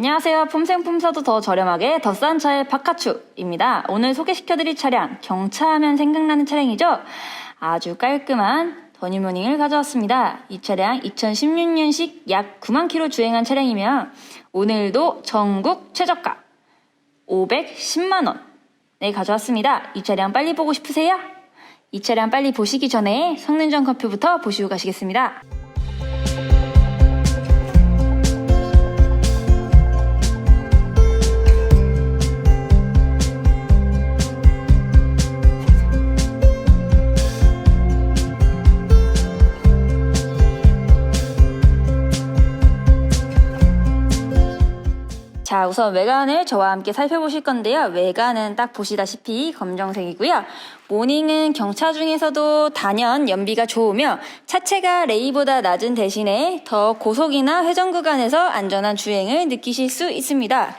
안녕하세요. 품생품사도 더 저렴하게 더 싼 차의 바카추입니다. 오늘 소개시켜드릴 차량, 경차하면 생각나는 차량이죠? 아주 깔끔한 더니모닝을 가져왔습니다. 이 차량 2016년식 약 9만 킬로 주행한 차량이며 오늘도 전국 최저가 510만원에 가져왔습니다. 이 차량 빨리 보고 싶으세요? 이 차량 빨리 보시기 전에 성능전 컴퓨부터 보시고 가시겠습니다. 우선 외관을 저와 함께 살펴보실 건데요. 외관은 딱 보시다시피 검정색이고요. 모닝은 경차 중에서도 단연 연비가 좋으며 차체가 레이보다 낮은 대신에 더 고속이나 회전 구간에서 안전한 주행을 느끼실 수 있습니다.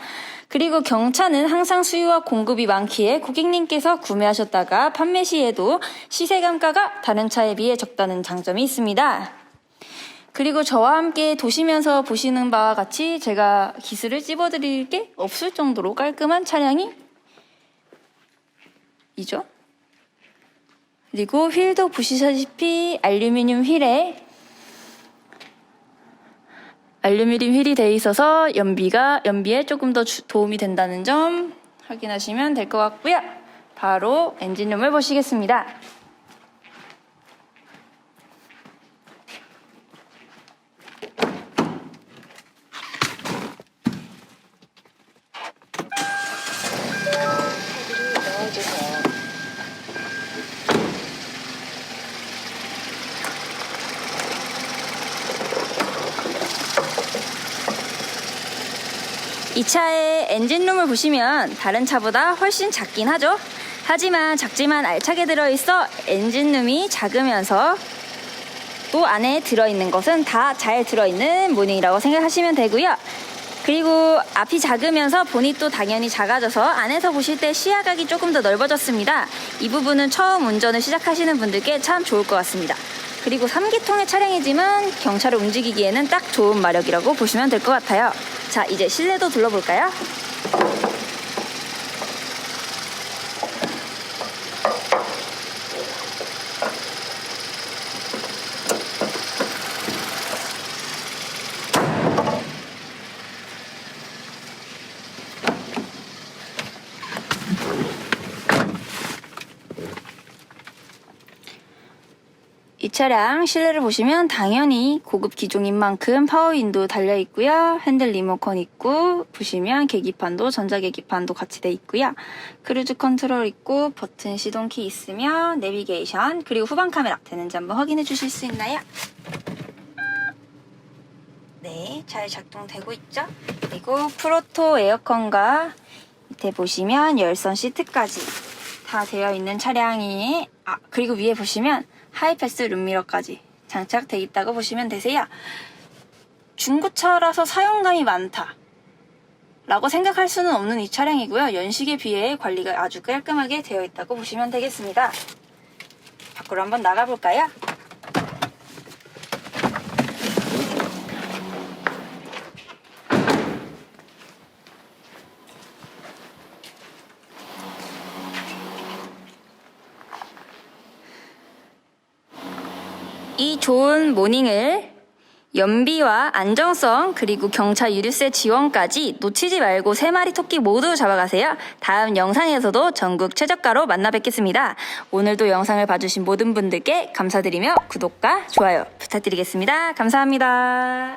그리고 경차는 항상 수요와 공급이 많기에 고객님께서 구매하셨다가 판매 시에도 시세 감가가 다른 차에 비해 적다는 장점이 있습니다. 그리고 저와 함께 도시면서 보시는 바와 같이 제가 기스를 찝어드릴 게 없을 정도로 깔끔한 차량이 이죠. 그리고 휠도 보시다시피 알루미늄 휠에 알루미늄 휠이 돼 있어서 연비가 연비에 조금 더 주- 도움이 된다는 점 확인하시면 될 것 같고요. 바로 엔진룸을 보시겠습니다. 이 차의 엔진룸을 보시면 다른 차보다 훨씬 작긴 하죠. 하지만 작지만 알차게 들어있어 엔진룸이 작으면서 또 안에 들어있는 것은 다 잘 들어있는 모닝이라고 생각하시면 되고요. 그리고 앞이 작으면서 보닛도 당연히 작아져서 안에서 보실 때 시야각이 조금 더 넓어졌습니다. 이 부분은 처음 운전을 시작하시는 분들께 참 좋을 것 같습니다. 그리고 3기통의 차량이지만 경차를 움직이기에는 딱 좋은 마력이라고 보시면 될 것 같아요. 자, 이제 실내도 둘러볼까요? 이 차량 실내를 보시면 당연히 고급 기종인 만큼 파워윈도 달려 있고요. 핸들 리모컨 있고 보시면 계기판도 전자 계기판도 같이 돼 있고요. 크루즈 컨트롤 있고 버튼 시동키 있으며 내비게이션 그리고 후방 카메라 되는지 한번 확인해 주실 수 있나요? 네, 잘 작동되고 있죠? 그리고 프로토 에어컨과 밑에 보시면 열선 시트까지 다 되어 있는 차량이 아 그리고 위에 보시면 하이패스 룸미러까지 장착돼 있다고 보시면 되세요. 중고차라서 사용감이 많다. 라고 생각할 수는 없는 이 차량이고요. 연식에 비해 관리가 아주 깔끔하게 되어 있다고 보시면 되겠습니다. 밖으로 한번 나가볼까요? 이 좋은 모닝을 연비와 안정성 그리고 경차 유류세 지원까지 놓치지 말고 세 마리 토끼 모두 잡아가세요. 다음 영상에서도 전국 최저가로 만나 뵙겠습니다. 오늘도 영상을 봐주신 모든 분들께 감사드리며 구독과 좋아요 부탁드리겠습니다. 감사합니다.